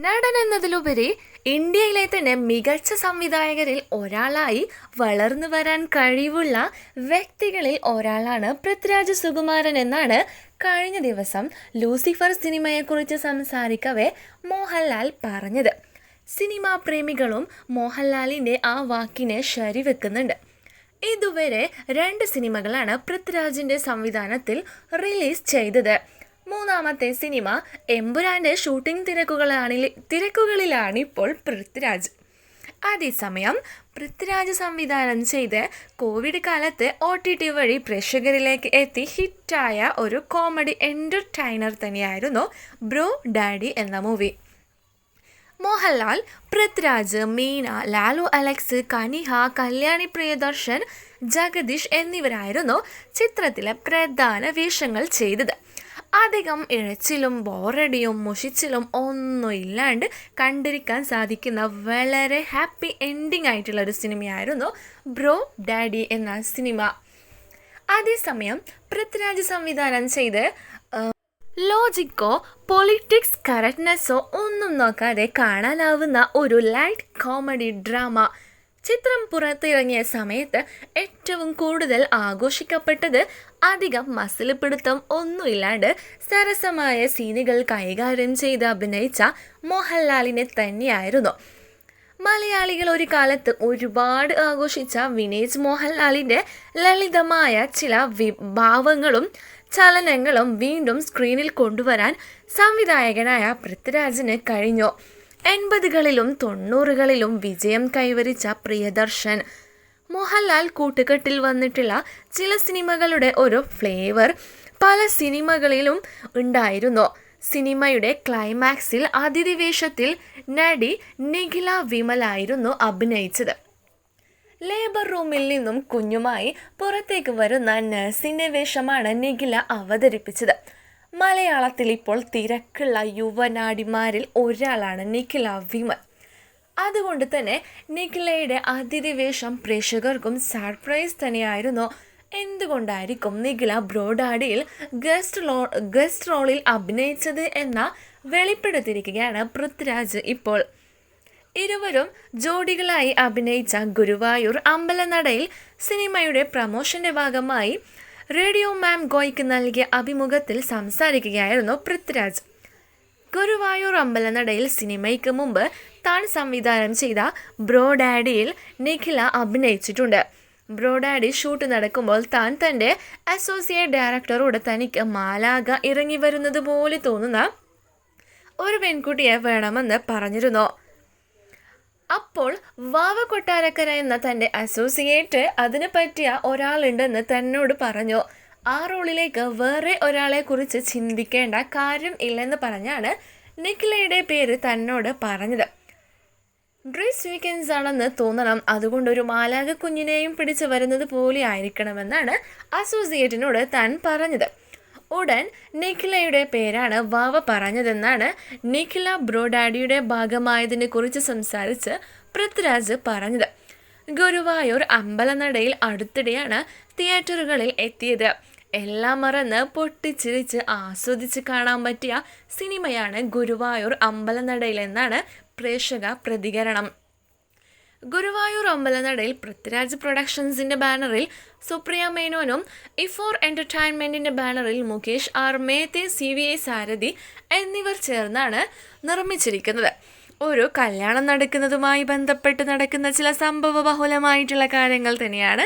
നടൻ എന്നതിലുപരി ഇന്ത്യയിലെ തന്നെ മികച്ച സംവിധായകരിൽ ഒരാളായി വളർന്നു വരാൻ കഴിവുള്ള വ്യക്തികളിൽ ഒരാളാണ് പൃഥ്വിരാജ് സുകുമാരൻ എന്നാണ് കഴിഞ്ഞ ദിവസം ലൂസിഫർ സിനിമയെക്കുറിച്ച് സംസാരിക്കവേ മോഹൻലാൽ പറഞ്ഞത്. സിനിമാ പ്രേമികളും മോഹൻലാലിന്റെ ആ വാക്കിനെ ശരിവെക്കുന്നുണ്ട്. ഇതുവരെ രണ്ട് സിനിമകളാണ് പൃഥ്വിരാജിന്റെ സംവിധാനത്തിൽ റിലീസ് ചെയ്തത്. മൂന്നാമത്തെ സിനിമ എമ്പുരാന്റെ ഷൂട്ടിംഗ് തിരക്കുകളാണി തിരക്കുകളിലാണ് ഇപ്പോൾ പൃഥ്വിരാജ്. അതേസമയം പൃഥ്വിരാജ് സംവിധാനം ചെയ്ത് കോവിഡ് കാലത്ത് ഒ ടി ടി വഴി പ്രേക്ഷകരിലേക്ക് എത്തി ഹിറ്റായ ഒരു കോമഡി എന്റർടൈനർ തന്നെയായിരുന്നു ബ്രോ ഡാഡി എന്ന മൂവി. മോഹൻലാൽ പൃഥ്വിരാജ് മീന ലാലു അലക്സ് കനിഹ കല്യാണി പ്രിയദർശൻ ജഗദീഷ് എന്നിവരായിരുന്നു ചിത്രത്തിലെ പ്രധാന വേഷങ്ങൾ ചെയ്തത്. അധികം ഇഴച്ചിലും ബോറടിയും മുഷിച്ചിലും ഒന്നും ഇല്ലാണ്ട് കണ്ടിരിക്കാൻ സാധിക്കുന്ന വളരെ ഹാപ്പി എൻഡിങ് ആയിട്ടുള്ള ഒരു സിനിമയായിരുന്നു ബ്രോ ഡാഡി എന്ന സിനിമ. അതേസമയം പൃഥ്വിരാജ് സംവിധാനം ചെയ്ത് ലോജിക്കോ പൊളിറ്റിക്സ് കറക്റ്റ്നെസ്സോ ഒന്നും നോക്കാതെ കാണാനാവുന്ന ഒരു ലൈറ്റ് കോമഡി ഡ്രാമ. ചിത്രം പുറത്തിറങ്ങിയ സമയത്ത് ഏറ്റവും കൂടുതൽ ആഘോഷിക്കപ്പെട്ടത് അധികം മസിൽ പിടുത്തം ഒന്നുമില്ലാണ്ട് സരസമായ സീനുകൾ കൈകാര്യം ചെയ്ത് അഭിനയിച്ച മോഹൻലാലിനെ തന്നെയായിരുന്നു. മലയാളികൾ ഒരു കാലത്ത് ഒരുപാട് ആഘോഷിച്ച വിനേജ് മോഹൻലാലിന്റെ ലളിതമായ ചില വിഭാവങ്ങളും ചലനങ്ങളും വീണ്ടും സ്ക്രീനിൽ കൊണ്ടുവരാൻ സംവിധായകനായ പൃഥ്വിരാജിന് കഴിഞ്ഞു. എൺപതുകളിലും തൊണ്ണൂറുകളിലും വിജയം കൈവരിച്ച പ്രിയദർശൻ. മോഹൻലാൽ കൂട്ടുകെട്ടിൽ വന്നിട്ടുള്ള ചില സിനിമകളുടെ ഒരു ഫ്ലേവർ പല സിനിമകളിലും ഉണ്ടായിരുന്നു. സിനിമയുടെ ക്ലൈമാക്സിൽ അതിഥിവേഷത്തിൽ നടി നിഖില വിമലായിരുന്നു അഭിനയിച്ചത്. ലേബർ റൂമിൽ നിന്നും കുഞ്ഞുമായി പുറത്തേക്ക് വരുന്ന നഴ്സിന്റെ വേഷമാണ് നിഖില അവതരിപ്പിച്ചത്. മലയാളത്തിൽ ഇപ്പോൾ തിരക്കുള്ള യുവനാടിമാരിൽ ഒരാളാണ് നിഖില വിമൽ. അതുകൊണ്ട് തന്നെ നിഖിലയുടെ അതിഥി വേഷം പ്രേക്ഷകർക്കും സർപ്രൈസ് തന്നെയായിരുന്നു. എന്തുകൊണ്ടായിരിക്കും നിഖില ബ്രോഡാഡിയിൽ ഗസ്റ്റ് റോ ഗസ്റ്റ് റോളിൽ അഭിനയിച്ചത് എന്ന വെളിപ്പെടുത്തിയിരിക്കുകയാണ് പൃഥ്വിരാജ് ഇപ്പോൾ. ഇരുവരും ജോഡികളായി അഭിനയിച്ച ഗുരുവായൂർ അമ്പലനടയിൽ സിനിമയുടെ പ്രമോഷന്റെ ഭാഗമായി റേഡിയോ മാം ഗോയ്ക്ക് നൽകിയ അഭിമുഖത്തിൽ സംസാരിക്കുകയായിരുന്നു പൃഥ്വിരാജ്. ഗുരുവായൂർ അമ്പലനടയിൽ സിനിമയ്ക്ക് മുമ്പ് താൻ സംവിധാനം ചെയ്ത ബ്രോ ഡാഡിയിൽ നിഖില അഭിനയിച്ചിട്ടുണ്ട്. ബ്രോ ഡാഡി ഷൂട്ട് നടക്കുമ്പോൾ താൻ തന്റെ അസോസിയേറ്റ് ഡയറക്ടറോട് തനിക്ക് മാലാക ഇറങ്ങി വരുന്നത് പോലെ തോന്നുന്ന ഒരു പെൺകുട്ടിയെ വേണമെന്ന് പറഞ്ഞിരുന്നു. അപ്പോൾ വാവ കൊട്ടാരക്കര എന്ന തന്റെ അസോസിയേറ്റ് അതിന് പറ്റിയ ഒരാളുണ്ടെന്ന് തന്നോട് പറഞ്ഞു. ആ റോളിലേക്ക് വേറെ ഒരാളെ കുറിച്ച് ചിന്തിക്കേണ്ട കാര്യം ഇല്ലെന്ന് പറഞ്ഞാണ് നിഖിലയുടെ പേര് തന്നോട് പറഞ്ഞത്. ഡ്രസ് വീക്കെൻഡ്സ് ആണെന്ന് തോന്നണം. അതുകൊണ്ട് ഒരു മാലാക കുഞ്ഞിനെയും പിടിച്ചു വരുന്നത് പോലെ ആയിരിക്കണമെന്നാണ് അസോസിയേറ്റിനോട് താൻ പറഞ്ഞത്. ഉടൻ നിഖിലയുടെ പേരാണ് വാവ പറഞ്ഞതെന്നാണ് നിഖില ബ്രോഡാഡിയുടെ ഭാഗമായതിനെ കുറിച്ച് സംസാരിച്ച് പൃഥ്വിരാജ് പറഞ്ഞത്. ഗുരുവായൂർ അമ്പലനടയിൽ അടുത്തിടെയാണ് തിയേറ്ററുകളിൽ എത്തിയത്. എല്ലാം മറന്ന് പൊട്ടിച്ചിരിച്ച് ആസ്വദിച്ച് കാണാൻ പറ്റിയ സിനിമയാണ് ഗുരുവായൂർ അമ്പലനടയിൽ എന്നാണ് പ്രേക്ഷക പ്രതികരണം. ഗുരുവായൂർ അമ്പലനടയിൽ പൃഥ്വിരാജ് പ്രൊഡക്ഷൻസിന്റെ ബാനറിൽ സുപ്രിയ മേനോനും ഇഫോർ എന്റർടൈൻമെന്റിന്റെ ബാനറിൽ Mukesh R Mehta C V I Sarathy എന്നിവർ ചേർന്നാണ് നിർമ്മിച്ചിരിക്കുന്നത്. ഒരു കല്യാണം നടക്കുന്നതുമായി ബന്ധപ്പെട്ട് നടക്കുന്ന ചില സംഭവ ബഹുലമായിട്ടുള്ള കാര്യങ്ങൾ തന്നെയാണ്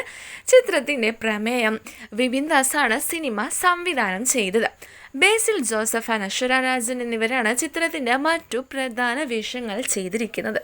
ചിത്രത്തിന്റെ പ്രമേയം. വിപിൻ ദാസാണ് സിനിമ സംവിധാനം ചെയ്തത്. ബേസിൽ ജോസഫ് അനശ്വര രാജൻ എന്നിവരാണ് ചിത്രത്തിന്റെ മറ്റു പ്രധാന വേഷങ്ങൾ ചെയ്തിരിക്കുന്നത്.